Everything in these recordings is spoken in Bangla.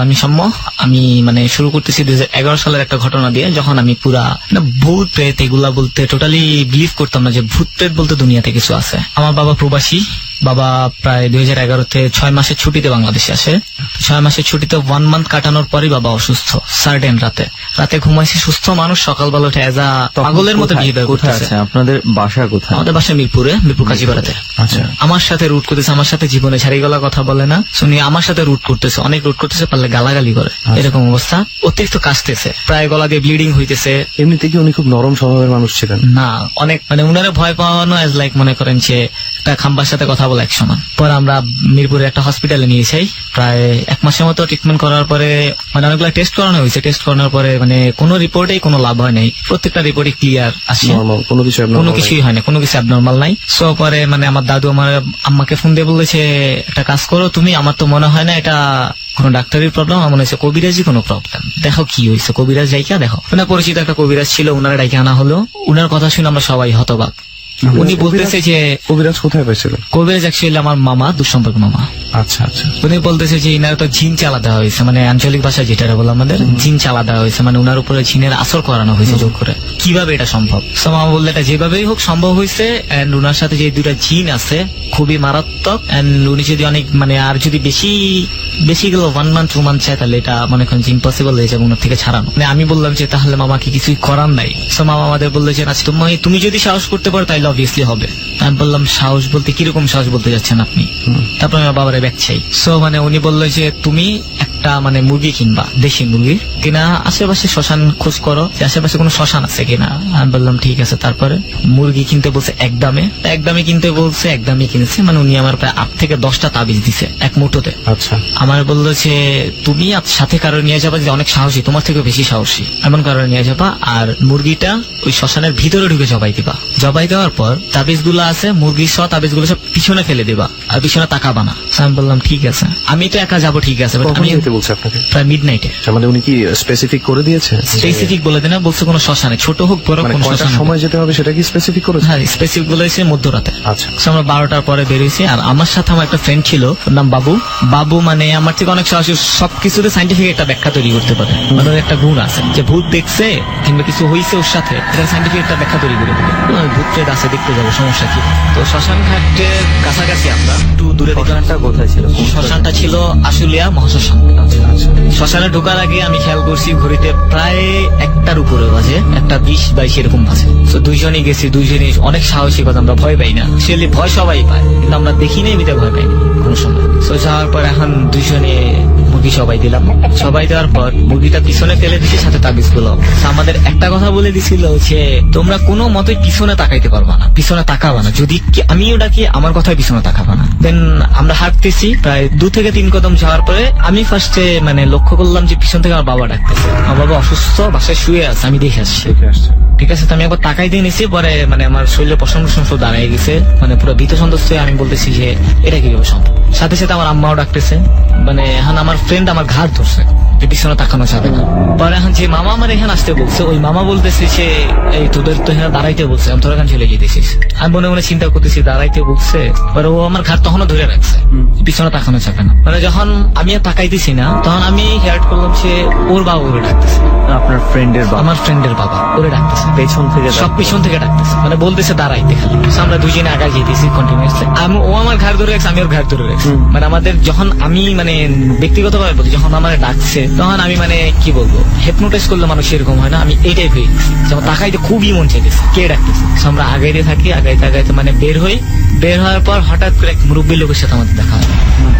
আমি আমি মানে শুরু করতেছি দুই সালের একটা ঘটনা দিয়ে, যখন আমি পুরা মানে ভূত প্রেত এগুলা বলতে টোটালি বিলিভ করতাম না যে ভূত প্রেত বলতে দুনিয়াতে কিছু আছে। আমার বাবা প্রবাসী বাবা প্রায় দুই হাজার এগারোতে ছয় মাসের ছুটিতে বাংলাদেশে আসে। ছয় মাসের ছুটিতে ওয়ান মান্থ কাটানোর পরই বাবা অসুস্থ সার্টেন রাতে। রাতে ঘুমাইছি সুস্থ মানুষ সকালবেলা উঠে এজ পাগলের মতো বিহেভিয়ার করতেছে। আপনাদের বাসা কোথায়? আমাদের বাসা মিরপুরে মিরপুর কাজীপাড়াতে। আচ্ছা। আমার সাথে রুট করতেছে আমার সাথে জীবনে ছাড়ি গলা কথা বলে না। শুনি আমার সাথে রুট করতেছে। অনেক রুট করতেছে পারলে গালাগালি করে। এরকম অবস্থা। অতিরিক্ত কাশতেছে। প্রায় গলা দিয়ে ব্লিডিং হইতেছে। এমনিতে কি উনি খুব নরম স্বভাবের মানুষ ছিলেন? না অনেক মানে উনারে ভয় পাওয়ানো এজ লাইক মনে করেন যে একটা খাম্বার সাথে কথা বলা এক সমান পরে আমরা মিরপুরে একটা হসপিটালে নিয়ে যাই। প্রায় এক মাসের মতো ট্রিটমেন্ট করার পরে মানে অনেকগুলো টেস্ট করানো হয়েছে। টেস্ট করানোর পরে মানে কোনো রিপোর্টেই কোনো লাভ হয় নাই। প্রত্যেকটা রিপোর্টই ক্লিয়ার নর্মাল কোনো কিছু কোনো কিছুই হয় না কোনো কিছু অ্যাবনর্মাল নাই। সো পরে মানে আমার দাদু আমার আম্মাকে ফোন দিয়ে বলেছে একটা কাজ করো তুমি আমার তো মনে হয় না এটা কোনো ডাক্তারের প্রবলেম আমার মনে হচ্ছে কবিরাজি কোনো প্রবলেম দেখো কি হয়েছে কবিরাজ যাইকা দেখো। ওনার পরিচিত একটা কবিরাজ ছিল ওনারা ডাইকে আনা হলো। উনার কথা শুনে আমরা সবাই হতবাক। উনি বলতেছে যে কবিরাজ কোথায় পাইছিল? কবিরাজ অ্যাকচুয়ালি আমার মামা দুঃসম্পর্ক মামা। আচ্ছা আচ্ছা। উনি বলতেছে যে ইনার তো জিন চালা দেওয়া হয়েছে মানে আঞ্চলিক ভাষা যেটা বলে আমাদের জিন চালা দেওয়া হয়েছে মানে উনার উপরে জিনের আসর করানো হয়েছে যোগ করে। কীভাবে এটা সম্ভব? সো মামা বললে এটা যেভাবেই হোক সম্ভব হয়েছে এন্ড উনার সাথে যে দুটা জিন আছে খুবই মারাত্মক অ্যান্ড উনি যদি অনেক মানে আর যদি বেশি বেশি গেল ওয়ান মান্থ টু মান্থ চায়, তাহলে এটা মনে করেন যে ইম্পসিবল হয়ে যাবে ওনার থেকে ছাড়ানো। মানে আমি বললাম যে, তাহলে মামাকে কিছুই করার নাই। সো মামা আমাদের বলল যে আচ্ছা তুমি তুমি যদি সাহস করতে পারো, তাহলে অবভিয়াসলি হবে। আমি বললাম সাহস বলতে কীরকম সাহস বলতে যাচ্ছেন আপনি? তারপর আমার বাবারে ব্যাগ চাই। সো মানে উনি বলল যে তুমি একটা মানে মুরগি কিনবা দেশি মুরগি। কিনা আশেপাশে শ্মশান খোঁজ করো যে আশেপাশে কোনো শ্মশান আছে কিনা। আমি বললাম ঠিক আছে তারপরে? মুরগি কিনতে বলছে এক দামে। এক দামে কিনতে বলছে এক দামে কিনেছে। মানে উনি আমার প্রায় আট থেকে দশটা তাবিজ দিছে এক মুঠোতে। আচ্ছা। আমার বলল যে তুমি সাথে কারও নিয়ে যাবা যে অনেক সাহসী তোমার থেকে বেশি সাহসী। এমন কারও নিয়ে যাবা আর মুরগিটা ওই শ্মশানের ভিতরে ঢুকে জবাই দিবা। জবাই দেওয়ার পর তাবিজগুলো আছে মুরগির সহ তাবিজগুলো সব পিছনে ফেলে দিবা আর পিছনে তাকাবা না। আমি বললাম ঠিক আছে। আমি তো একা যাব ঠিক আছে আমি যেতে বলছে আপনাকে? প্রায় মিড নাইটে মানে উনি কি স্পেসিফিক করে দিয়েছে? স্পেসিফিক বলে দেনা বলছে কোনো শ্মশানে ছোট হোক বড় মানে কোনো শ্মশান। সময় যেতে হবে সেটা কি স্পেসিফিক করেছে? হ্যাঁ স্পেসিফিক বলেছে মধ্যরাতে। আচ্ছা। আমরা বারোটার পরে বেরিয়েছি আর আমার সাথে আমার একটা ফ্রেন্ড ছিল ওর নাম বাবু। বাবু মানে আমার থেকে অনেক সাহসী সবকিছুতে সাইন্টিফিক একটা ব্যাখ্যা তৈরি করতে পারে। মানে ওর একটা গুণ আছে যে ভূত দেখছে কিংবা কিছু হয়েছে ওর সাথে এটা সাইন্টিফিক একটা ব্যাখ্যা তৈরি করে দেবে। ওই ভূত প্রেত আছে দেখতে যাব সমস্যা কি? তো শ্মশান ঘাটের কাছাকাছি আমরা। একটু দূরে শ্মশানটা কোথায় ছিল? শ্মশানটা ছিল আশুলিয়া মহাশ্মশান। আচ্ছা আচ্ছা। শ্মশানে ঢোকার আগে আমি খেয়াল করছি ঘড়িতে প্রায় একটার উপরে বাজে একটা বিশ বাইশ এরকম বাজে। তো দুইজনই গেছি দুইজনই অনেক সাহসী কথা আমরা ভয় পাই না। সেলি ভয় সবাই পায় কিন্তু আমরা দেখি নাই ভয় পাইনি কোনো সময়। তো যাওয়ার পর এখন দুইজনে মুরগি সবাই দিলাম। সবাই দেওয়ার পর মুরগিটা পিছনে ফেলে দিছি, সাথে তাবিজগুলো আমাদের একটা কথা বলে দিছিল যে, তোমরা কোনো মতোই পিছনে তাকাইতে পারবা না, পিছনে তাকাবা না। যদি কি- আমিও ডাকি, আমার কথায় পিছনে তাকাবা না। দেন আমরা হাঁটতেছি, প্রায় দু থেকে তিন কদম যাওয়ার পরে আমি ফার্স্টে মানে লক্ষ্য করলাম যে পিছন থেকে আমার বাবা ডাকতেছে। আমার বাবা অসুস্থ, বাসায় শুয়ে আছে, আমি দেখে আসছে। ঠিক আছে, তো আমি একবার তাকাই দিয়ে নিছি, পরে মানে আমার শরীরে পশম টসম সব দাঁড়িয়ে গেছে। মানে পুরো ভীত সন্তুষ্ট আমি বলতেছি যে, এটা কীভাবে সম্ভব? সাথে সাথে আমার আম্মাও ডাকতেছে। মানে এখন আমার ফ্রেন্ড আমার ঘাট ধরছে। যে পিছনে তাকানো যাবে না। পরে এখন যে মামা আমার এখানে আসতে বলছে ওই মামা বলতেছে যে এই তোদের তো এখানে দাঁড়াইতে বলছে আমি তোর এখানে চলে যেতেছিস আমি মনে মনে চিন্তা করতেছি দাঁড়াইতে বলছে? পরে ও আমার ঘাট তখনও ধরে রাখছে। পিছনে তাকানো যাবে না। মানে যখন আমি আর তাকাইতেছি না তখন আমি হেয়ার করলাম সে ওর বাবা ওরে ডাকতেছে। আপনার ফ্রেন্ডের বাবা? আমার ফ্রেন্ডের বাবা ওরে ডাকতেছে। পেছন থেকে সব পিছন থেকে ডাকতেছে। মানে বলতেছে দাঁড়াইতে খালি। আমরা দুজনে আগে যেতেছি কন্টিনিউসলি আমি ও আমার ঘাড় ধরে রাখছে আমি ওর ঘাড় ধরে রাখছি। মানে আমাদের যখন আমি মানে ব্যক্তিগত ভাবে বলি যখন আমার ডাকছে তখন আমি মানে কি বলব হেপনোটাইজ করলে মানুষ এরকম হয় না। আমি এই টাইপ হয়ে গেছি। যেমন তাকাইতে খুবই মন চাইতেছে কে ডাকতেছে? আমরা আগাইতে থাকি আগাইতে আগাইতে মানে বের হই। বের হওয়ার পর হঠাৎ করে এক মুরব্বী লোকের সাথে আমাদের দেখা হয়।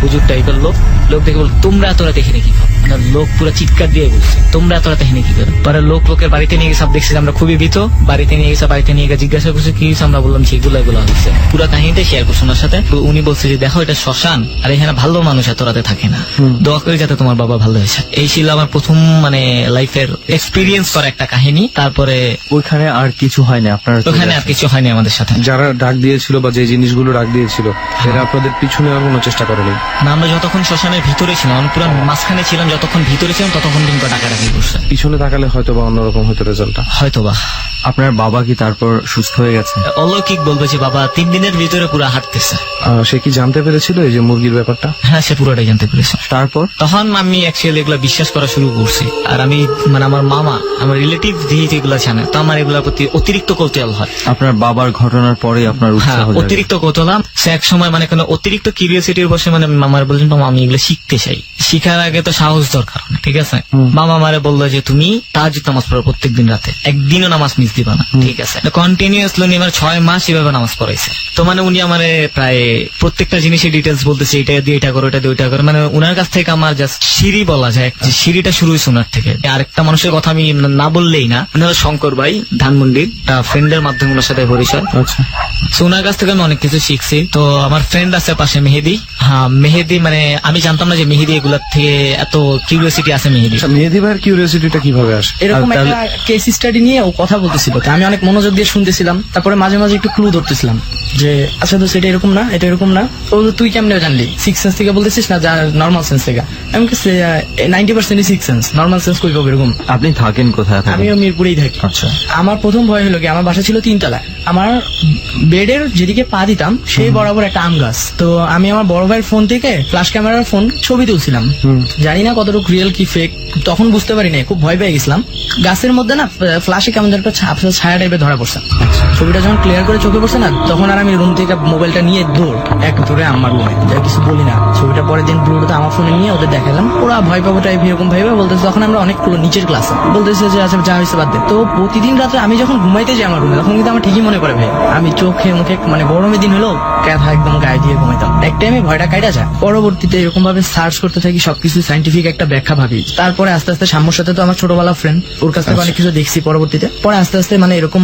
হুজুর টাইপের লোক। লোক দেখে বল তোমরা এতরা দেখে কি খাও? মানে লোক পুরো চিৎকার দিয়ে বলছে তোমরা এতরা দেখে কি করো? পরে লোক লোকের বাড়িতে নিয়ে গেছে সব দেখছি আমরা খুবই ভীত। বাড়িতে নিয়ে গেছে বাড়িতে নিয়ে গিয়ে জিজ্ঞাসা করছে কি হয়েছে? আমরা বললাম সেগুলো এগুলো হয়েছে। পুরো কাহিনীটা শেয়ার করছে ওনার সাথে। উনি বলছে যে দেখো এটা শ্মশান। আর এখানে ভালো মানুষ এত রাতে থাকে না। দোয়া করে যাতে তোমার বাবা ভালো হয়েছে এই ছিল আমার প্রথম মানে লাইফের এক্সপিরিয়েন্স করা একটা কাহিনী। তারপরে ওইখানে আর কিছু হয়নি আপনার ওখানে আর কিছু হয়নি আমাদের সাথে। যারা ডাক দিয়েছিল বা যে জিনিসগুলো ডাক দিয়েছিল এরা আপনাদের পিছনে আর কোনো চেষ্টা করেনি। না আমরা যতক্ষণ শ্মশানের ভিতরে ছিলাম আমরা পুরো মাঝখানে ছিলাম যতক্ষণ ভিতরে ছিলাম ততক্ষণ কিন্তু ডাকাডাকি করছে। পিছনে তাকালে হয়তো বা অন্যরকম হয়তো রেজাল্টটা হয়তো বা আপনার বাবা কি তারপর সুস্থ হয়ে গেছে? অলৌকিক বলবে যে বাবা তিন দিনের ভিতরে পুরো হাঁটতেছে। সে কি জানতে পেরেছিল এই যে মুরগির ব্যাপারটা? হ্যাঁ সে পুরোটাই জানতে পেরেছে। তারপর? তখন আমি অ্যাকচুয়ালি এগুলো বিশ্বাস করা শুরু করছি। আর আমি মানে আমার মামা আমার রিলেটিভ যেহেতু এগুলো জানে তো আমার এগুলোর প্রতি অতিরিক্ত কৌতূহল হয়। আপনার বাবার ঘটনার পরে আপনার হ্যাঁ উৎসাহ জাগে। অতিরিক্ত কৌতূহল। সে এক সময় মানে কোনো অতিরিক্ত কিউরিয়াসিটির বসে মানে মামার বললেন মামা আমি এগুলো শিখতে চাই। শিখার আগে তো সাহস দরকার ঠিক আছে? মামা আমারে বলল যে তুমি তাহাজুদ নামাজ পড়ো প্রত্যেকদিন রাতে। একদিনও নামাজ মিস দিবা না। ঠিক আছে। কন্টিনিউসলি উনি আমার ছয় মাস এভাবে নামাজ পড়াইছে। তো মানে উনি আমার প্রায় প্রত্যেকটা জিনিসের ডিটেলস বলতেছে এটা দিয়ে এটা করো এটা দিয়ে ওইটা করো। মানে উনার কাছ থেকে আমার জাস্ট সিঁড়ি বলা যায় যে সিঁড়িটা শুরু হয়েছে উনার থেকে। আরেকটা মানুষের কথা আমি না বললেই না। উনি শঙ্কর ভাই ধানমন্ডির ফ্রেন্ডের মাধ্যমে ওনার সাথে পরিচয়। আচ্ছা। তো ওনার কাছ থেকে আমি অনেক কিছু শিখছি। তো আমার ফ্রেন্ড আছে পাশে মেহেদি। হ্যাঁ মেহেদি মানে আমি জানতাম না যে মেহেদি এগুলার থেকে এত কিউরিয়াসিটি আছে মেহেদি আচ্ছা মেহেদি ভাইয়ের কিউরিয়াসিটিটা কীভাবে আসে? এরকম একটা কেস স্টাডি নিয়ে ও কথা বলতেছিল। তো আমি অনেক মনোযোগ দিয়ে শুনতেছিলাম। তারপরে মাঝে মাঝে একটু ক্লু ধরতেছিলাম যে আচ্ছা তো সেটা এরকম না এটা এরকম না। বলল, তুই কেমনে জানলি? সিক্স সেন্স থেকে বলতেছিস না যা নর্মাল সেন্স থেকে? আমি ninety percent six sense normal sense কই পাবো এরকম? আপনি থাকেন কোথায়? আমিও মিরপুরেই থাকি। আচ্ছা। আমার প্রথম ভয় হলো কি আমার বাসা ছিল তিনতলায়। আমার বেডের যেদিকে পা দিতাম সেই বরাবর একটা আম গাছ তো আমি আমার বড় ভাইয়ের ফোন থেকে ফ্ল্যাশ ক্যামেরার ফোন ছবি তুলছিলাম। জানি না কতটুকু রিয়েল কি ফেক তখন বুঝতে পারি না খুব ভয় পেয়ে গেছিলাম। গাছের মধ্যে না ফ্ল্যাশে কেমন যেন একটা ছায়া টাইপের ধরা পড়ছে। ছবিটা যখন ক্লিয়ার করে চোখে পড়ছে না তখন আর আমি রুম থেকে মোবাইলটা নিয়ে দৌড় এক ধরে আমার রুমে যা কিছু বলি না। ছবিটা পরের দিন ব্লুটুথে আমার ফোনে নিয়ে ওদের দেখালাম। ওরা ভয় পাবো টাইপ এরকম ভাইবে বলতেছে তখন আমরা অনেক নিচের ক্লাসে বলতেছে যে আচ্ছা যা হয়েছে বাদ দে। তো প্রতিদিন রাত্রে আমি যখন ঘুমাইতে যাই আমার রুমে তখন কিন্তু আমার ঠিকই মনে পড়ে ভাই। আমি চোখে মুখে মুখে মানে গরমের দিন হলো ক্যাথা একদম গায়ে দিয়ে ঘুমাইতাম। এক টাইমে ভয়টা কাইটা যায়। পরবর্তীতে এরকম ভাবে সার্চ করতে থাকি সবকিছু সাইন্টিফিক একটা ব্যাখ্যা ভাবি। তারপরে আস্তে আস্তে সাম্যর সাথে তো আমার ছোটবেলা ফ্রেন্ড ওর কাছ থেকে অনেক কিছু দেখছি পরবর্তীতে। পরে আস্তে আস্তে মানে এরকম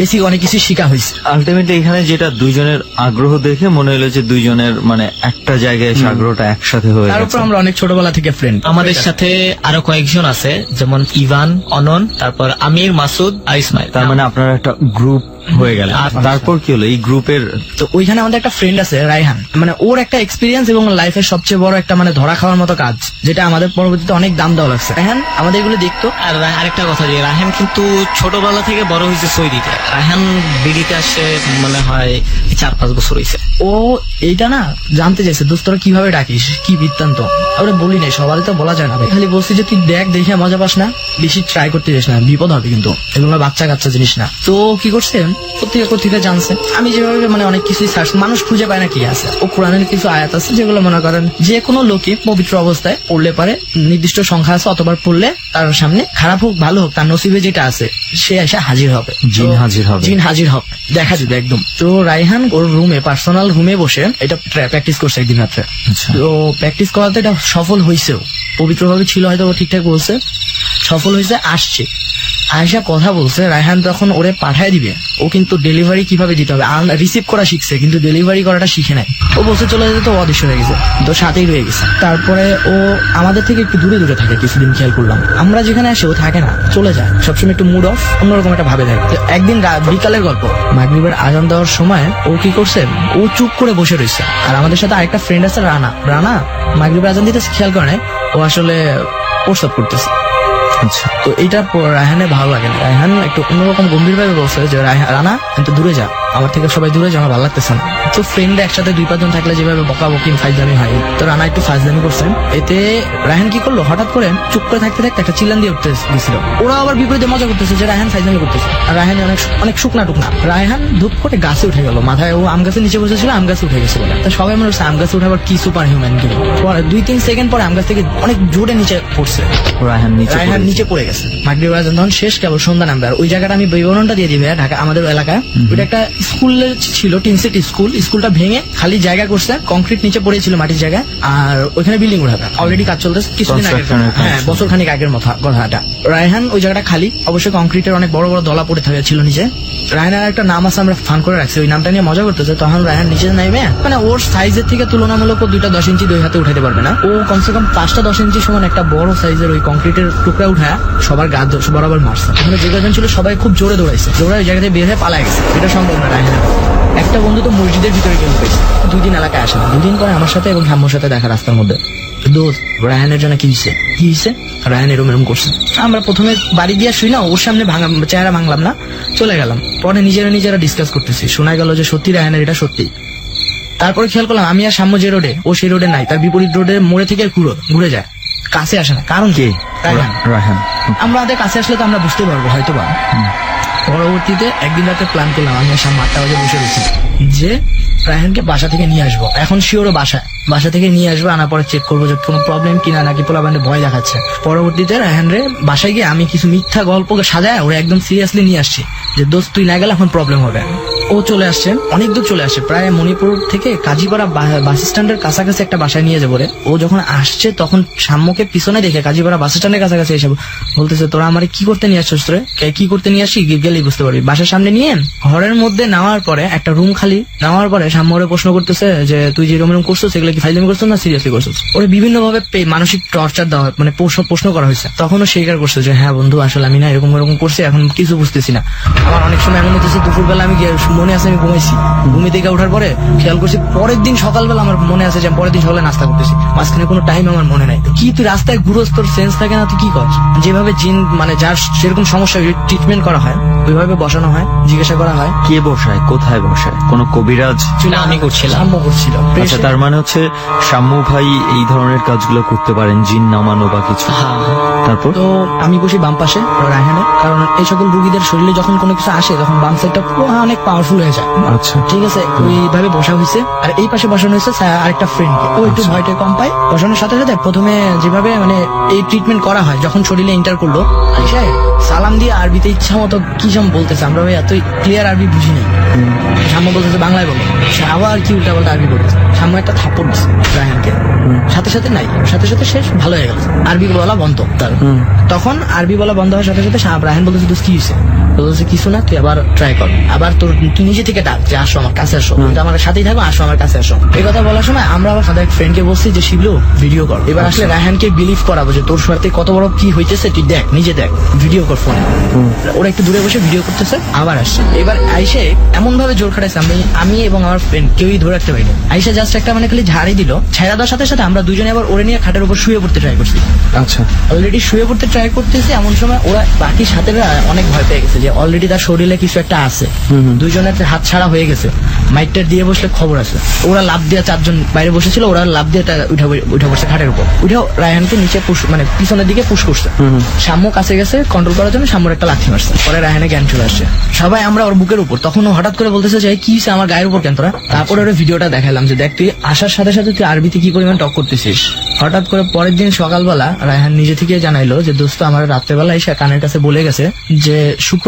বেশি অনেক কিছু শিখা হয়েছে। আলটিমেটলি এখানে যেটা দুইজনের আগ্রহ দেখে মনে হলো যে দুইজনের মানে একটা জায়গায় এসে আগ্রহটা একসাথে হয়ে তার উপর আমরা অনেক ছোটবেলা থেকে ফ্রেন্ড আমাদের সাথে আরও কয়েকজন আছে যেমন ইভান অনন তারপর আমির মাসুদ আর ইসমাইল। তার মানে আপনারা একটা গ্রুপ হয়ে গেল। আচ্ছা। তারপর কি হলো? এই গ্রুপের তো ওইখানে আমাদের একটা ফ্রেন্ড আছে রায়হান। মানে ওর একটা এক্সপিরিয়েন্স এবং লাইফের সবচেয়ে বড় একটা মানে ধরা খাওয়ার মতো কাজ যেটা আমাদের পরবর্তীতে অনেক দাম দেওয়া লাগছে। রায়হান আমাদের এগুলো দেখতো। আর আরেকটা কথা যে রাহান কিন্তু ছোটবেলা থেকে বড় হয়েছে সৌদিতে। রাহান বিডিতে আসে মনে হয় চার পাঁচ বছর হয়েছে। ও এইটা না জানতে চাইছে দোস্তরা কীভাবে ডাকিস? কি বৃত্তান্ত? আমরা বলি নাই সবার তো বলা যায় না। খালি বলছি যে তুই দেখ দেখে মজা পাস না বেশি ট্রাই করতে যাস না বিপদ হবে কিন্তু। এগুলো বাচ্চা কাচ্চা জিনিস না। তো কি করছে কোথেকে কোথেকে জানছে। আমি যেভাবে মানে অনেক কিছুই সার্চ মানুষ খুঁজে পায় না কি আছে। ও কোরআনের কিছু আয়াত আছে যেগুলো মনে করেন যে কোনো লোকে পবিত্র অবস্থায় পড়লে পারে নির্দিষ্ট সংখ্যা আছে অতবার পড়লে তার সামনে খারাপ হোক ভালো হোক তার নসিবে যেটা আছে সে এসে হাজির হবে। জিন হাজির হবে। জিন হাজির হবে দেখা যাবে একদম। তো রাইহান ওর রুমে পার্সোনাল রুমে বসে এটা প্র্যাকটিস করছে একদিন রাত্রে। আচ্ছা। তো প্র্যাকটিস করাতে এটা সফল হয়েছেও পবিত্রভাবে ছিল হয়তো ঠিকঠাক বলছে। সফল হয়েছে আসছে। আয়সা কথা বলছে, রায়হান তখন ওরে পাঠায় দিবে। ও কিন্তু ডেলিভারি কীভাবে দিতে হবে? রিসিভ করা শিখছে, কিন্তু ডেলিভারি করাটা শিখে নাই। ও বলছে, চলে যেতে তো অদৃশ্য হয়ে গেছে। তো সাথেই রয়ে গেছে। তারপরে ও আমাদের থেকে একটু দূরে দূরে থাকে, কিছুদিন খেয়াল করলাম। আমরা যেখানে আসি ও থাকে না। চলে যায়। সবসময় একটু মুড অফ অন্যরকম একটা ভাবে থাকে। তো একদিন বিকালের গল্প। মাগরিবের আজান দেওয়ার সময় ও কি করছে? ও চুপ করে বসে রয়েছে। আর আমাদের সাথে আরেকটা ফ্রেন্ড আছে, রানা। রানা, মাগরিবের আজান দিতে খেয়াল করে ও আসলে প্রস্তাব করতেছে। আচ্ছা তো এইটা রায়হানে ভালো লাগে না। রায়হান একটু অন্যরকম গম্ভীর ভাবে বলছে যে রানা কিন্তু দূরে যা। আমার থেকে সবাই দূরে যাওয়া ভালো লাগতেছে না। তো ফ্রেন্ড একসাথে দুই পাঁচজন থাকলে যেভাবে বকা বকি ফাইজলামি হয়। তো রানা একটু ফাইজলামি করছে। এতে রায়হান কি করল? হঠাৎ করে চুপ করে থাকতে থাকতে একটা চিল্লান দিয়ে উঠতে গেছিল ওরা আবার বিপরীতে মজা করতেছে যে রায়হান ফাইজলামি করতেছে। আর রায়হান অনেক অনেক শুকনা টুকনা। রায়হান ধূপ করে গাছে উঠে গেল। মাথায় ও আম গাছের নিচে বসেছিল আম গাছে উঠে গেছে বলে। তো সবাই মনে হচ্ছে আম গাছে উঠাবার কি সুপার হিউম্যান গেল পরে দুই তিন সেকেন্ড পরে আম গাছ থেকে অনেক জোরে নিচে পড়ছে। রায়হান নিচে রায়হান নিচে পড়ে গেছে। মাগরিব আজান তখন শেষ কেবল সন্ধ্যা নামবে। আর ওই জায়গাটা আমি বিবরণটা দিয়ে দিবে ঢাকা আমাদের এলাকায়। ওইটা একটা স্কুল ছিল টিন সিটি স্কুল। স্কুলটা ভেঙে খালি জায়গা করছে কংক্রিট নিচে পড়েছিল মাটির জায়গায় আর ওইখানে বিল্ডিং উঠাবে অলরেডি কাজ চলতেছে কিছুদিন কাজ হ্যাঁ বছর খানিক আগের কথাটা রায়হান ওই জায়গাটা খালি অবশ্যই কংক্রিটের অনেক বড় বড় দলা পড়ে থাকে ছিল নিচে। রায়হানের একটা নাম আছে আমরা ফান করে রাখছি ওই নামটা নিয়ে মজা করতেছে তখন রায়হান নিচে নামে। মানে ওর সাইজের থেকে তুলনামূলক ও দুইটা দশ ইঞ্চি দুই হাতে উঠাতে পারবে না। ও কমসে কম পাঁচটা দশ ইঞ্চি সমান একটা বড় সাইজের ওই কংক্রিটের টুকরা উঠায় সবার গা দ- বরাবর মারছে। ওখানে যে ছিল সবাই খুব জোরে দৌড়াইছে। দৌড়ায় ওই জায়গা থেকে বের হয়ে পালায় গেছে। এটা সম্ভব না। রায়হানের একটা বন্ধু তো মসজিদের ভিতরে গেল পেয়েছে দুই দিন এলাকায় আসে না দুই দিন পরে আমার সাথে এবং হাম্মুর সাথে দেখা রাস্তার মধ্যে। দোস্ত রায়হানের জন্য কি হয়েছে? কি হয়েছে? রায়হান এরম এরম করছে। আমরা প্রথমে বাড়ি গিয়ে শুই না ওর সামনে ভাঙা চেহারা ভাঙলাম না চলে গেলাম। পরে নিজেরা নিজেরা ডিসকাস করতেছি। শোনা গেল যে সত্যি রায়হানের এটা সত্যি। তারপরে খেয়াল করলাম আমি আর সাম্য যে রোডে ও সেই রোডে নাই। তার বিপরীত রোডে মোড়ে থেকে ঘুরো ঘুরে যায়। কাছে আসে না। কারণ কে? রায়হান। রায়হান আমরা আমাদের কাছে আসলে তো আমরা বুঝতে পারব হয়তো বা পরবর্তীতে একদিন রাতে প্ল্যান করলাম, আমি মাঠটা আটটা বাজে বসে রয়েছি যে রায়হানকে বাসা থেকে নিয়ে আসব। এখন শিওরও বাসায়। বাসা থেকে নিয়ে আসব, আনার পরে চেক করব যে কোনো প্রবলেম কিনা নাকি পোলা ব্যান্ডে ভয় দেখাচ্ছে। পরবর্তীতে রায়হান রে বাসায় গিয়ে আমি কিছু মিথ্যা গল্পকে সাজায় ওরা একদম সিরিয়াসলি নিয়ে আসছি। যে দোস্ত, তুই না গেলে এখন প্রবলেম হবে। ও চলে আসছে, অনেক দূর চলে আসছে। প্রায় মণিপুর থেকে কাজীপাড়া বাস স্ট্যান্ডের কাছাকাছি একটা বাসায় নিয়ে যাব রে। ও যখন আসছে, তখন সাম্যকে পিছনে দেখে কাজীপাড়া বাস স্ট্যান্ডের কাছাকাছি এসে বলতেছে, তোরা আমার কি করতে নিয়ে আসছিস তোরে কে- করতে নিয়ে আসি গেলেই বুঝতে পারবি। বাসার সামনে নিয়ে ঘরের মধ্যে নেওয়ার পরে, একটা রুম খালি নেওয়ার পরে সাম্যরে প্রশ্ন করতেছে যে, তুই যে রুম রুম করছ সেগুলো কি ফাইলামি করছ না সিরিয়াসলি করছ ওরে বিভিন্ন ভাবে মানসিক টর্চার দেওয়া মানে প্রশ্ন করা হয়েছে। তখনও স্বীকার করছে যে হ্যাঁ বন্ধু, আসলে আমি না এরকম এরকম করছি, এখন কিছু বুঝতেছি না। আমার অনেক সময় এমন হতেছে দুপুরবেলা আমি মনে আছে আমি ঘুমাইছি। ঘুমি থেকে ওঠার পরে খেয়াল করছি পরের দিন সকালবেলা আমার মনে আছে যে আমি পরের দিন সকালে নাস্তা করতেছি। মাঝখানে কোনো টাইম আমার মনে নাই। কি তুই রাস্তায় ঘুরোস তোর সেন্স থাকে না তুই কি কর? যেভাবে জিন মানে যার সেরকম সমস্যা ট্রিটমেন্ট করা হয় ওইভাবে বসানো হয় জিজ্ঞাসা করা হয়। কে বসায়? কোথায় বসায়? কোনো কবিরাজ? আমি করছিলাম। সাম্য করছিল। আচ্ছা তার মানে হচ্ছে শাম্মু ভাই এই ধরনের কাজগুলো করতে পারেন জিন নামানো বা কিছু। তারপর? তো আমি বসি বাম পাশে রায়হানে। কারণ এই সকল রুগীদের শরীরে যখন কোনো কিছু আসে তখন বাম সাইডটা অনেক পাওয়ারফুল হয়ে যায়। আচ্ছা। ঠিক আছে? ওইভাবে বসা হয়েছে। আর এই পাশে বসানো হয়েছে আরেকটা ফ্রেন্ডকে ও একটু ভয়টা কম পায়। বসানোর সাথে সাথে প্রথমে যেভাবে মানে এই ট্রিটমেন্ট করা হয় যখন শরীরে এন্টার করল আইসায় সালাম দিয়ে আরবিতে ইচ্ছা মতো কি সব বলতেছে। আমরা ভাই এতই ক্লিয়ার আরবি বুঝি নাই। সাম্য বলতেছে বাংলায় বলো। সে আবার কি উল্টা পাল্টা আরবি বলতেছে। সাম্য একটা থাপ্পড় দিচ্ছে রায়হানকে সাথে সাথে নাই। সাথে সাথে শেষ ভালো হয়ে গেল। আরবি বলা বন্ধ। তার তখন আরবি বলা বন্ধ হওয়ার সাথে সাথে রায়হান বলতেছে দোস্ত কি হয়েছে? বলতেছে কিছু না তুই আবার ট্রাই কর। আবার তোর তুই নিজে থেকে ডাক যে আসো আমার কাছে আসো। তুমি তো আমার সাথেই থাকো আসো আমার কাছে আসো। এই কথা বলার সময় আমরা আবার সাথে এক ফ্রেন্ডকে বলছি যে শিবলু ভিডিও কর। এবার আসলে রায়হানকে বিলিভ করাবো যে তোর সাথে কত বড় কি হইতেছে তুই দেখ নিজে দেখ ভিডিও কর ফোনে ওরা একটু দূরে বসে ভিডিও করতেছে আবার আসছে। এবার আইসে এমন ভাবে জোর খাটাইছে আমি আমি এবং আমার ফ্রেন্ড কেউই ধরে রাখতে পারিনি। আইসা জাস্ট একটা মানে খালি ঝাড়ি দিল ছেড়া দেওয়ার সাথে সাথে আমরা দুজনে আবার ওরে নিয়ে খাটের উপর শুয়ে পড়তে ট্রাই করছি। আচ্ছা। অলরেডি শুয়ে পড়তে ট্রাই করতেছি এমন সময় ওরা বাকি সাথেরা অনেক ভয় পেয়ে গেছে যে অলরেডি তার শরীরে কিছু একটা আছে। দুইজনের হাত ছাড়া হয়ে গেছে। মাইকটা দিয়ে বসলে খবর আছে। ওরা লাভ দিয়ে চারজন বাইরে বসেছিল ওরা লাভ দিয়ে উঠে উঠে বসে খাটের উপর। উঠে রায়হানকে নিচে পুশ মানে পিছনের দিকে পুশ করছে। সাম্য কাছে গেছে কন্ট্রোল করার জন্য সাম্যর একটা লাথি মারছে। পরে রায়হানে জ্ঞান চলে আসছে। সবাই আমরা ওর বুকের উপর। তখন হঠাৎ করে বলতেছে যে কি হইছে আমার গায়ের উপর কেন তোরা? তারপরে ওর ভিডিওটা দেখালাম যে দেখ তুই আসার সাথে সাথে তুই আরবিতে কি পরিমাণ টক করতেছিস? হঠাৎ করে পরের দিন সকালবেলা রায়হান নিজে থেকে জানাইলো যে দোস্ত আমার রাত্রেবেলা এসে কানের কাছে বলে গেছে যে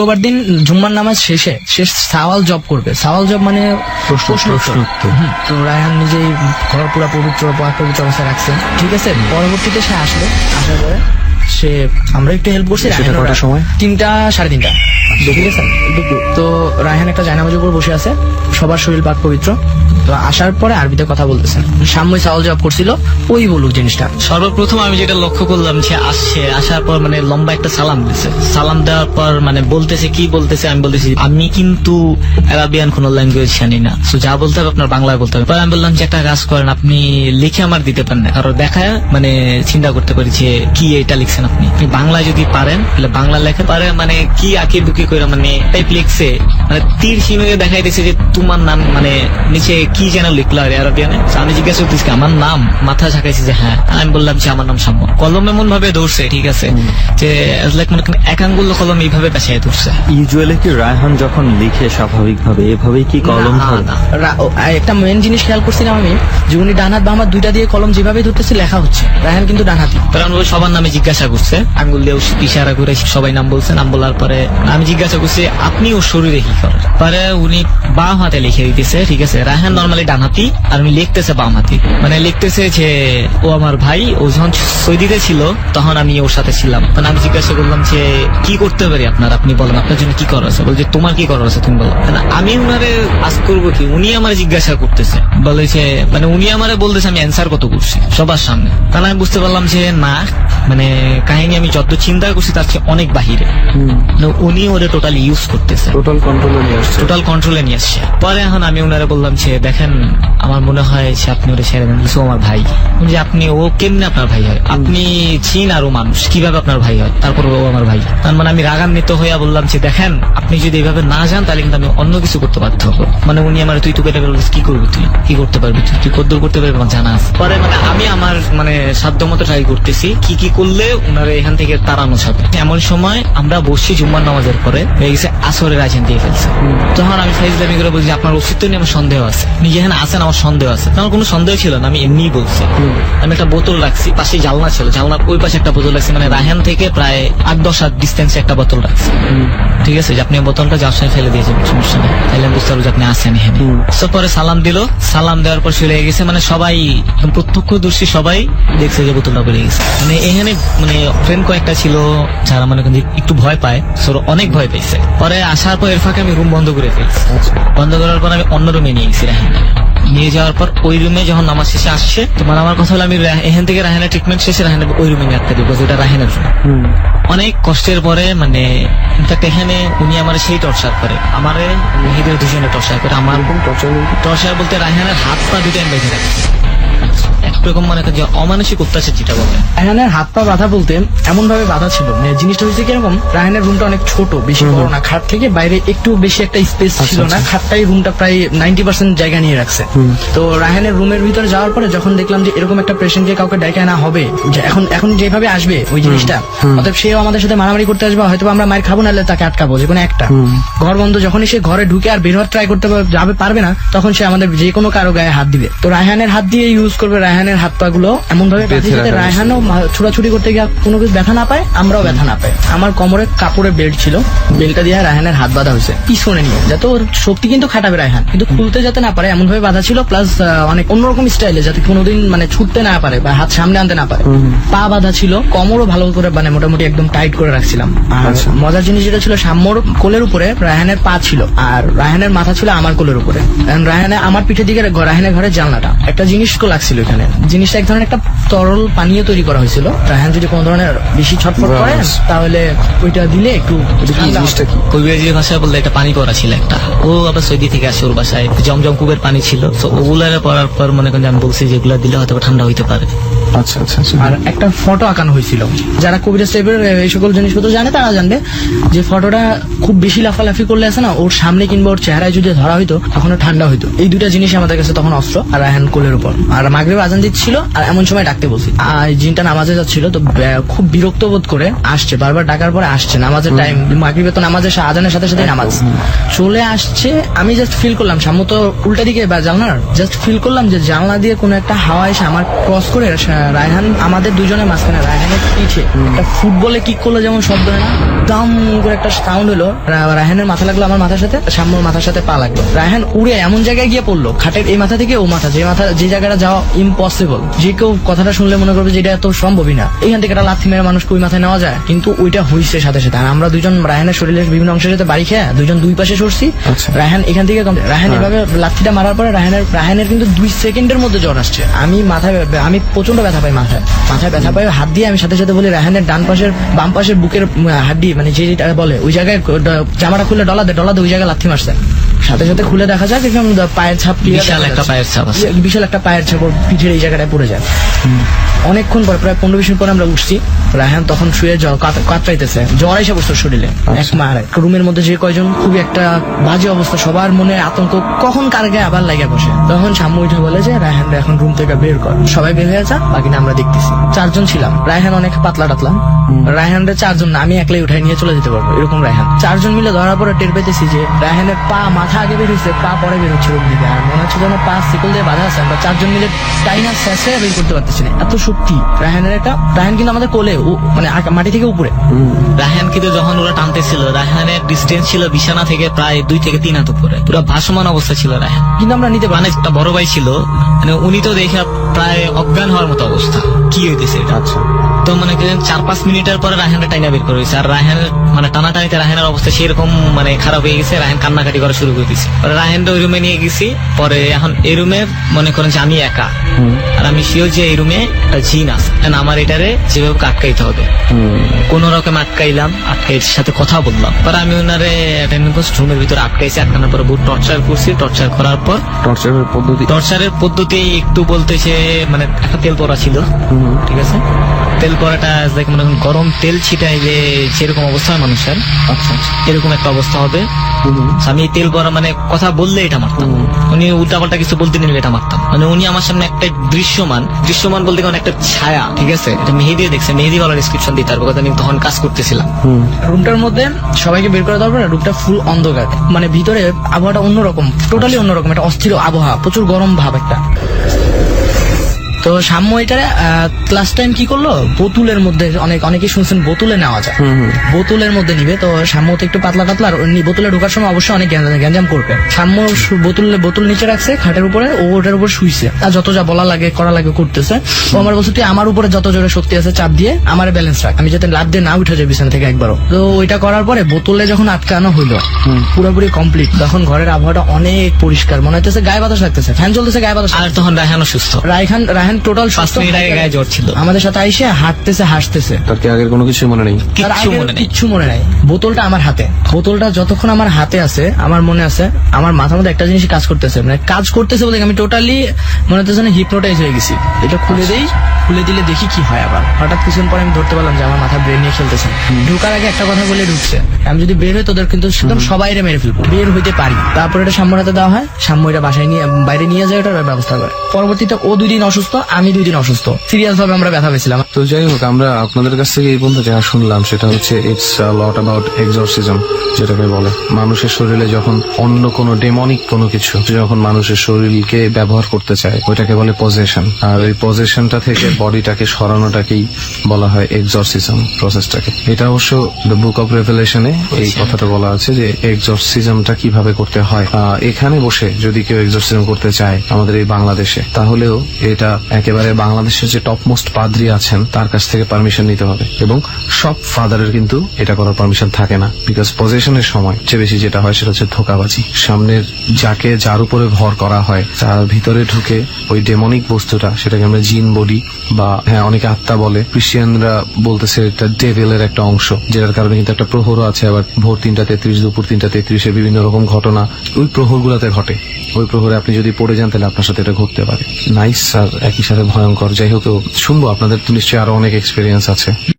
শুক্রবার দিন জুম্মার নামাজ শেষে শেষ সাওয়াল জব করবে। সাওয়াল জব মানে তো রায়হান নিজেই ঘর পুরা পবিত্র পবিত্র অবস্থায় রাখছে। ঠিক আছে? পরবর্তীতে সে আসবে। আসার পরে সে আমরা একটু হেল্প করছি কটার সময়? তিনটা সাড়ে তিনটা। ঠিক আছে? তো রায়হান একটা জায়নামাজের উপর বসে আছে সবার শরীর পাক পবিত্র। তো আসার পরে আরবিতে কথা বলতেছেন সামনে সাওয়াল জব করছিল ওই বলুক জিনিসটা। সর্বপ্রথম আমি যেটা লক্ষ্য করলাম সে আসছে আসার পর মানে লম্বা একটা সালাম দিছে। সালাম দেওয়ার পর মানে বলতেছে কি বলতেছে আমি বলতেছি আমি কিন্তু অ্যারাবিয়ান কোন ল্যাঙ্গুয়েজ জানি না। তো যা বলতে হবে আপনার বাংলায় বলতে হবে। পরে আমি বললাম যে একটা কাজ করেন আপনি লিখে আমার দিতে পারেন না। কারণ দেখায় মানে চিন্তা করতে পারি যে কি এটা লিখছেন আপনি বাংলায় যদি পারেন তাহলে বাংলা লেখা পারে মানে কি আঁকি বুকি করে মানে টাইপ লিখছে মানে তীর সীমাকে দেখাই দিয়েছে যে তোমার নাম মানে নিচে কি যেন লিখলো আর অ্যারাবিয়ানে তো আমি জিজ্ঞাসা করতেছি আমার নাম? মাথা ঝাঁকাইছি যে হ্যাঁ। আমি বললাম যে আমার নাম সাম্য কলম এমন ভাবে ধরছে ঠিক আছে? যে লাইক মনে করেন কলম এইভাবে পেছায় ধরছে। ইউজুয়ালি কি রায়হান যখন লিখে স্বাভাবিকভাবে এভাবেই কি কলম একটা মেন জিনিস খেয়াল করছিলাম আমি যে উনি ডান হাত বাম হাত দুইটা দিয়ে কলম যেভাবে ধরতেছে লেখা হচ্ছে। রায়হান কিন্তু ডান হাতি। কারণ ওই সবার নামে জিজ্ঞাসা করছে। আঙ্গুল দিয়ে ইশারা করে সবাই নাম বলছে, নাম বলার পরে আমি জিজ্ঞাসা করছি আপনি ও শরীরে কি করেন? পরে উনি বাম হাতে লিখে দিতেছে, ঠিক আছে? রায়হান নর্মালি ডান হাতি, আর উনি লিখতেছে বাম হাতি। মানে লিখতেছে যে, ও আমার ভাই, ও যখন সৌদিতে ছিল, তখন আমি ওর সাথে ছিলাম। মানে আমি জিজ্ঞাসা করলাম যে, কি করতে পারি আপনার? আপনি বলেন, আপনার জন্য কি করার আছে? বলছে তোমার কি করার আছে তুমি বলো। মানে আমি উনারে আজ করব কি, উনি আমার জিজ্ঞাসা করতেছে। বলেছে মানে উনি আমারে বলতেছে, আমি অ্যান্সার কত করছি? সবার সামনে। তাহলে আমি বুঝতে পারলাম যে, না মানে কাহিনী আমি যত চিন্তা করছি তার চেয়ে অনেক বাহিরে। উনি ওদের টোটালি ইউজ করতেছে। টোটাল কন্ট্রোলে নিয়ে আসছে। টোটাল কন্ট্রোলে নিয়ে আসছে। পরে এখন আমি ওনারা বললাম যে দেখেন আমার মনে হয় সে আপনি ওটা ছেড়ে দেন কিছু আমার ভাই। যে আপনি ও কেমনে আপনার ভাই হয়? আপনি চীন আর ও মানুষ কীভাবে আপনার ভাই হয়? তারপর ও আমার ভাই। তার মানে আমি রাগান্বিত হইয়া বললাম যে দেখেন আপনি যদি এইভাবে না যান তাহলে কিন্তু আমি অন্য কিছু করতে বাধ্য হব। মানে উনি আমার তুই কেটে কি করবি তুই? কি করতে পারবি তুই? তুই কদ্দূর করতে পারবি? আমার জানা আছে। পরে মানে আমি আমার মানে সাধ্য মতো ট্রাই করতেছি কি কি করলে ওনারা এখান থেকে তাড়ানো যাবে। এমন সময় আমরা বসছি জুম্মার নামাজের পরে, হয়ে গেছে আসরের আজান দিয়ে ফেলছে। তখন আমি ফাইজলামি করে বলছি, আপনার অস্তিত্ব নিয়ে আমার সন্দেহ আছে। নিজে এখানে আছেন, আমার সন্দেহ আছে। আমার কোনো সন্দেহ ছিল না, আমি এমনিই বলছি। আমি একটা বোতল রাখছি, পাশে জালনা ছিল। জালনার ওই পাশে একটা বোতল রাখছি মানে রায়হান থেকে প্রায় আট, দশ হাত ডিস্টেন্সে একটা বোতল রাখছি। ঠিক আছে, যে আপনি বোতলটা যার সঙ্গে ফেলে দিয়েছেন সমস্যা নেই। তাহলে বুঝতে পারব যে আপনি আসেন এখানে। পরে সালাম দিল। সালাম দেওয়ার পর চলে গেছে মানে সবাই প্রত্যক্ষদর্শী সবাই দেখছে যে বোতলটা বেড়ে গেছে। মানে এখানে মানে ফ্রেন্ড কয়েকটা ছিল যারা মানে একটু ভয় পায় সো অনেক ভয় পেয়েছে পরে আসার পর এর ফাঁকে আমি রুম বন্ধ করে ফেলছি। বন্ধ করার পর আমি অন্য রুমে নিয়ে গেছি রাহিনকে নিয়ে যাওয়ার পর ওই রুমে যখন নামাজ শেষে আসছে তোমার আমার কথা হলো আমি এখান থেকে রাহেনের ট্রিটমেন্ট শেষে রাহেনের ওই রুমে নিয়ে আটকে দিব যেটা রাহেনের রুম অনেক কষ্টের পরে মানে ইনফ্যাক্ট এখানে উনি আমার সেই টর্চার করে। আমারে মেহেদের দুজনে টর্চার করে। আমার টর্চার বলতে রায়হানের হাত পা দুটো বেঁধে রাখি। একরকম মানে যে অমানসিক অত্যাচার যেটা বলে। রায়হানের হাত পা বাঁধা বলতে এমন ভাবে বাঁধা ছিল মানে জিনিসটা হয়েছে কীরকম রায়হানের রুমটা অনেক ছোট বেশি বড় না খাট থেকে বাইরে একটু বেশি একটা স্পেস ছিল না খাটটাই রুমটা প্রায় নাইনটি পার্সেন্ট জায়গা নিয়ে রাখছে। তো রায়হানের রুমের ভিতরে যাওয়ার পরে যখন দেখলাম যে এরকম একটা পেশেন্টকে কাউকে ডেকে আনা হবে যে এখন এখন যেভাবে আসবে ওই জিনিসটা অতএব সেও আমাদের সাথে মারামারি করতে আসবে হয়তো আমরা মায়ের খাব নাহলে তাকে আটকাবো যে কোনো একটা। ঘর বন্ধ যখনই সে ঘরে ঢুকে আর বের হওয়ার ট্রাই করতে যাবে পারবে না তখন সে আমাদের যে কোনো কারও গায়ে হাত দিবে। তো রায়হানের হাত দিয়ে ইউজ করবে রায়হানের হাত পা গুলো এমন ভাবে রাখা রায়হানও মা- করতে গিয়ে কোনো কিছু ব্যথা না পায় আমরাও ব্যথা না পাই। আমার কোমরে কাপড়ের বেল্ট ছিল। বেল্টটা দিয়ে রায়হানের হাত বাঁধা হয়েছে। পিছনে নিয়ে। যাতে ওর শক্তি কিন্তু খাটাবে রায়হান। কিন্তু খুলতে যাতে না পারে এমন ভাবে বাঁধা ছিল প্লাস অনেক অন্যরকম স্টাইলে যাতে কোনোদিন মানে ছুটতে না পারে বা হাত সামনে আনতে না পারে। পা বাঁধা ছিল কোমরও ভালো করে মানে মোটামুটি একদম টাইট করে রাখছিলাম। আর আচ্ছা। মজার জিনিস যেটা ছিল সাম্যর কোলের উপরে রায়হানের পা ছিল আর রায়হানের মাথা ছিল আমার কোলের উপরে। রায়হানে আমার পিঠের দিকে রায়হানের ঘরের জানলাটা। একটা জিনিস লাগছিল এখানে। জিনিসটা এক ধরনের একটা তরল পানীয় তৈরি করা হয়েছিল। রায়হান যদি কোনো ধরনের বেশি ছটফট। করেন তাহলে ওইটা দিলে একটু জিনিসটা কি? ভাষায় বলতে একটা পানি করা ছিল একটা। ও আবার সৌদি থেকে আসে ওর বাসায়। জমজম কুবের পানি ছিল। তো ওগুলার পর মনে করেন আমি বলছি যেগুলো দিলে হয়তো ঠান্ডা হইতে পারে। আচ্ছা আচ্ছা আচ্ছা। আর একটা ফটো আঁকানো হয়েছিল। যারা কবিরাজ টাইপের এই সকল জিনিসপত্র জানে তারা জানবে যে ফটোটা খুব বেশি লাফালাফি করলে আছে না ওর সামনে কিংবা ওর চেহারায় যদি ধরা হইতো তখন ঠান্ডা হইতো। এই দুটা জিনিস আমাদের কাছে তখন অস্ত্র আর রায়হান কোলের উপর। আর মাগরিব আজান দিচ্ছিল আর এমন সময় ডাকতে বলছি। আর জিনটা নামাজে যাচ্ছিল তো খুব বিরক্ত বোধ করে আসছে। বারবার ডাকার পরে আসছে নামাজের টাইম মাগরিবে তো নামাজের আজানের সাথে সাথে নামাজ। চলে আসছে আমি জাস্ট ফিল করলাম সামনে তো উল্টা দিকে বা জানলার জাস্ট ফিল করলাম যে জানলা দিয়ে কোনো একটা হাওয়া এসে আমার ক্রস করে রায়হান আমাদের দুজনের মাঝখানে রায়হানের পিঠে একটা ফুটবলে কিক করল যেমন শব্দ হয় না দাম করে একটা সাউন্ড হলো। রায়হানের মাথা লাগল আমার মাথার সাথে সাম্যর মাথার সাথে পা লাগল। রায়হান উড়ে এমন জায়গায় গিয়ে পড়ল খাটের এই মাথা থেকে ও মাথা যে মাথা যে জায়গাটা যাওয়া ইম্পসিবল যে কেউ কথাটা শুনলে মনে করবে যে এটা এত সম্ভবই না। এখান থেকে একটা লাথি মেরে মানুষকে ওই মাথায় নেওয়া যায়? কিন্তু ওইটা হইছে সাথে সাথে। আর আমরা দুজন রায়হানের শরীরের বিভিন্ন অংশের সাথে বাড়ি খেয়ে দুজন দুই পাশে সরছি। আচ্ছা। রায়হান এখান থেকে রায়হান এভাবে লাথিটা মারার পরে রায়হানের রায়হানের কিন্তু দুই সেকেন্ডের মধ্যে জ্বর আসছে। আমি মাথায় আমি প্রচণ্ড ব্যথা পাই মাথায়। মাথায় ব্যথা পাই হাত দিয়ে আমি সাথে সাথে বলি রায়হানের ডান পাশের বাম পাশের বুকের হাড্ডি মানে যে যেটা বলে ওই জায়গায় জামাটা খুলে ডলা দে ডলা দে ওই জায়গায় লাথি মারছে। সাথে সাথে খুলে দেখা যাক একদম পায়ের ছাপ বিশাল একটা পায়ের ছাপ আছে। বিশাল একটা পায়ের ছাপ পিঠের এই জায়গাটায় পড়ে যায়। অনেকক্ষণ পর প্রায় পনেরো বিশ মিনিট পর আমরা উঠছি। রায়হান তখন শুয়ে জ্বর কাতরাইতেছে। জ্বর এসে বসতো শরীরে। এক মার রুমের মধ্যে যে কয়জন খুবই একটা বাজে অবস্থা। সবার মনে আতঙ্ক। কখন কার গায়ে আবার লাগে বসে? তখন সাম্মু উঠে বলে যে রায়হান এখন রুম থেকে বের কর। সবাই বের হয়ে যা বাকি না আমরা দেখতেছি। চারজন ছিলাম। রায়হান অনেক পাতলা টাতলা। রায়হান চারজন না আমি একলাই উঠাই নিয়ে চলে যেতে পারব। এরকম রায়হান। চারজন মিলে ধরার পরে টের পেতেছি যে রায়হানের পা মাথা আগে বের হচ্ছে পা পরে বের হচ্ছে রুম দিকে আর মনে হচ্ছে যেন পা সিকল দিয়ে বাধা আছে আমরা চারজন মিলে টাইনা শেষে বের করতে পারতেছি না। এত শক্তি রায়হানের একটা রায়হান কিন্তু আমাদের কোলে মানে মাটি থেকে উপরে। রায়হান কিন্তু যখন ওরা টানতেছিল রায়হানের ডিস্টেন্স ছিল বিছানা থেকে প্রায় দুই থেকে তিন হাত উপরে। পুরো ভাসমান অবস্থা ছিল রায়হান। কিন্তু আমরা নিতে মানে পারি একটা বড় ভাই ছিল মানে উনি তো দেখে প্রায় অজ্ঞান হওয়ার মতো অবস্থা। কি হইতেছে এটা? আচ্ছা। একদম মানে কি চার পাঁচ মিনিটের পরে রায়হানটা টাইনা বের করে আর রায়হানের মানে টানাটানিতে রায়হানের অবস্থা সেরকম মানে খারাপ হয়ে গেছে রায়হান কান্নাকাটি করা শুরু করে দিয়েছে। পরে রায়হানটা ওই রুমে নিয়ে গেছি পরে এখন এই রুমে মনে করেন যে আমি একা। আর আমি শিওর যে এই রুমে একটা জিন আছে। আমার এটারে যেভাবে আটকাইতে হবে। কোন রকম আটকাইলাম আটকাই সাথে কথা বললাম। পরে আমি ওনারে রুমের ভিতরে আটকাইছি আটকানোর পরে বহুত টর্চার করছি। টর্চার করার পর টর্চারের পদ্ধতি? টর্চারের পদ্ধতি একটু বলতেছে মানে একটা তেল পড়া ছিল। ঠিক আছে? তেল পড়াটা দেখ মনে করেন গরম তেল ছিটাই যে সেরকম অবস্থা হয় মানুষের? আচ্ছা আচ্ছা। এরকম একটা অবস্থা হবে। আমি তেল পড়া মানে কথা বললে এটা মারতাম। উনি উল্টাপাল্টা কিছু বলতে নিলে এটা মারতাম। মানে উনি আমার সামনে একটা দৃশ্যমান দৃশ্যমান বলতে গেলে একটা ছায়া ঠিক আছে? এটা মেহেদি দেখছে মেহেদি বলার ডিসক্রিপশন দিতে পারব কথা আমি তখন কাজ করতেছিলাম। রুমটার মধ্যে সবাইকে বের করে দেওয়ার পরে রুমটা ফুল অন্ধকার। মানে ভিতরে আবহাওয়াটা অন্যরকম টোটালি অন্যরকম একটা অস্থির আবহাওয়া প্রচুর গরম ভাব একটা। তো সাম্য এটারে ক্লাস টাইম কি করল? বোতুলের মধ্যে অনেক অনেকে শুনছেন বোতুলে নেওয়া যায়। বোতুলের মধ্যে নিবে তো সাম্য তো একটু পাতলা পাতলা আর বোতলে ঢোকার সময় অবশ্যই অনেক গ্যাঞ্জাম- করবে। সাম্য বোতল বোতল নিচে রাখছে খাটের উপরে ও ওটার উপর শুইছে। আর যত যা বলা লাগে করা লাগে করতেছে। ও আমার বলছে তুই আমার উপরে যত জোরে শক্তি আছে চাপ দিয়ে আমার ব্যালেন্স রাখ। আমি যাতে লাভ দিয়ে না উঠে যাই বিছানা থেকে একবারও। তো ওইটা করার পরে বোতলে যখন আটকানো হইল পুরোপুরি কমপ্লিট তখন ঘরের আবহাওয়াটা অনেক পরিষ্কার। মনে হইতেছে গায়ে বাতাস লাগতেছে ফ্যান চলতেছে গায়ে বাতাস আর তখন রায়হানও সুস্থ। রায়হান রায়হান টোটাল মিনিট গায়ে জ্বর ছিল। আমাদের সাথে আইসে হাঁটতেছে হাসতেছে। তার কি আগের কোনো কিছু মনে নেই? কিচ্ছু মনে নেই। কিচ্ছু মনে নাই। বোতলটা আমার হাতে। বোতলটা যতক্ষণ আমার হাতে আছে আমার মনে আছে আমার মাথার মধ্যে একটা জিনিস কাজ করতেছে। মানে কাজ করতেছে বলে আমি টোটালি মনে হচ্ছে যেন হিপনোটাইজ হয়ে গেছি। এটা খুলে দেই খুলে দিলে দেখি কি হয় আবার। হঠাৎ কিছুদিন পরে আমি ধরতে পারলাম যে আমার মাথা ব্রেন নিয়ে খেলতেছে। ঢোকার আগে একটা কথা বলে ঢুকছে। আমি যদি বের হই তোদের কিন্তু একদম সবাই মেরে ফেলব। বের হইতে পারি। তারপর এটা সাম্যর হাতে দেওয়া হয়। সাম্য এটা বাসায় নিয়ে বাইরে নিয়ে যায় ওটার ব্যবস্থা করে। পরবর্তীতে ও দুই দিন অসুস্থ আমি দুই দিন অসুস্থ। সিরিয়াস ভাবে আমরা ব্যথা পেয়েছিলাম। তো যাই হোক আমরা আপনাদের কাছ থেকে এই পর্যন্ত যা শুনলাম সেটা হচ্ছে ইটস লট অ্যাবাউট এক্সরসিজম যেটাকে বলে। মানুষের শরীরে যখন অন্য কোনো ডেমনিক কোনো কিছু যখন মানুষের শরীরকে ব্যবহার করতে চায় ওইটাকে বলে পজেশন আর ওই পজেশনটা থেকে বডিটাকে সরানোটাকেই বলা হয় এক্সরসিজম প্রসেসটাকে এটা অবশ্য দ্য বুক অফ রেভেলেশনে এই কথাটা বলা আছে যে এক্সরসিজমটা কীভাবে করতে হয়। এখানে বসে যদি কেউ এক্সরসিজম করতে চায় আমাদের এই বাংলাদেশে তাহলেও এটা একেবারে বাংলাদেশের যে টপ মোস্ট পাদ্রি আছেন, তার কাছ থেকে পারমিশন নিতে হবে। এবং সব ফাদারের কিন্তু এটা করার পারমিশন থাকে না। বিকজ পজিশনের সময় চেয়ে বেশি যেটা হয় সেটা হচ্ছে ধোকাবাজি। সামনের যাকে যার উপরে ভর করা হয়, তার ভিতরে ঢুকে ওই ডেমনিক বস্তুটা, সেটাকে আমরা জিন বডি বা হ্যাঁ অনেকে আত্মা বলে। ক্রিশ্চিয়ানরা বলতেছে এটা ডেভেলের একটা অংশ, যেটার কারণে কিন্তু একটা প্রহরও আছে। আবার ভোর তিনটা তেত্রিশ, দুপুর তিনটা তেত্রিশে বিভিন্ন রকম ঘটনা ওই প্রহরগুলোতে ঘটে। ওই প্রহরে আপনি যদি পড়ে যান, তাহলে আপনার সাথে এটা ঘটতে পারে। নাইস, স্যার, একই সাথে ভয়ঙ্কর। যাই হোক শুনব, আপনাদের তো নিশ্চয়ই আরও অনেক এক্সপিরিয়েন্স আছে।